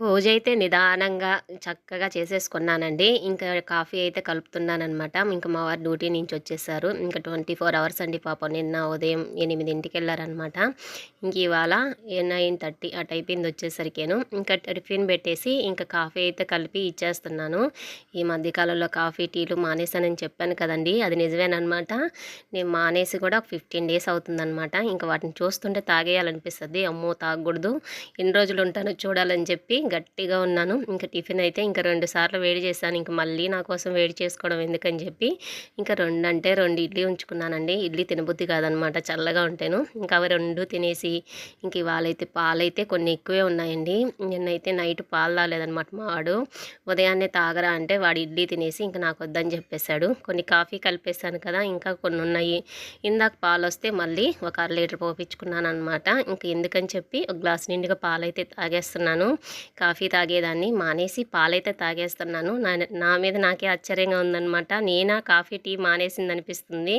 పూజ అయితే నిదానంగా చక్కగా చేసేసుకున్నానండి. ఇంకా కాఫీ అయితే కలుపుతున్నానమాట ఇంకా మా వారు డ్యూటీ నుంచి వచ్చేసారు. ఇంకా ట్వంటీ ఫోర్ అవర్స్ అండి పాపం నిన్న ఉదయం ఎనిమిదింటికి వెళ్ళారనమాట ఇంక ఇవాళ నైన్ థర్టీ అటు అయిపోయింది వచ్చేసరికేను. ఇంకా టిఫిన్ పెట్టేసి ఇంకా కాఫీ అయితే కలిపి ఇచ్చేస్తున్నాను. ఈ మధ్యకాలంలో కాఫీ టీలు మానేసానని చెప్పాను కదండి. అది నిజమేనమాట నేను మానేసి కూడా ఫిఫ్టీన్ డేస్ అవుతుందన్నమాట. ఇంకా వాటిని చూస్తుంటే తాగేయాలనిపిస్తుంది. అమ్మో తాగకూడదు. ఎన్ని రోజులు ఉంటానో చూడాలని చెప్పి గట్టిగా ఉన్నాను. ఇంకా టిఫిన్ అయితే ఇంకా రెండు సార్లు వేడి చేశాను. ఇంకా మళ్ళీ నా కోసం వేడి చేసుకోవడం ఎందుకని చెప్పి ఇంకా రెండు అంటే రెండు ఇడ్లీ ఉంచుకున్నానండి. ఇడ్లీ తినబుద్ధి కాదనమాట చల్లగా ఉంటాను. ఇంకా అవి రెండు తినేసి ఇంక ఇవాళైతే పాలైతే కొన్ని ఎక్కువే ఉన్నాయండి. నిన్నైతే నైట్ పాలు తాగలేదనమాట మా వాడు ఉదయాన్నే తాగరా అంటే వాడు ఇడ్లీ తినేసి ఇంకా నాకు వద్దని చెప్పేశాడు. కొన్ని కాఫీ కలిపేశాను కదా ఇంకా కొన్ని ఉన్నాయి. ఇందాక పాలు వస్తే మళ్ళీ ఒక అర లీటర్ పోపించుకున్నాను అనమాట ఇంక ఎందుకని చెప్పి ఒక గ్లాస్ నిండుగా పాలైతే తాగేస్తున్నాను. కాఫీ తాగేదాన్ని మానేసి పాలైతే తాగేస్తున్నాను. నా నా మీద నాకే ఆశ్చర్యంగా ఉందనమాట నేనా కాఫీ టీ మానేసింది అనిపిస్తుంది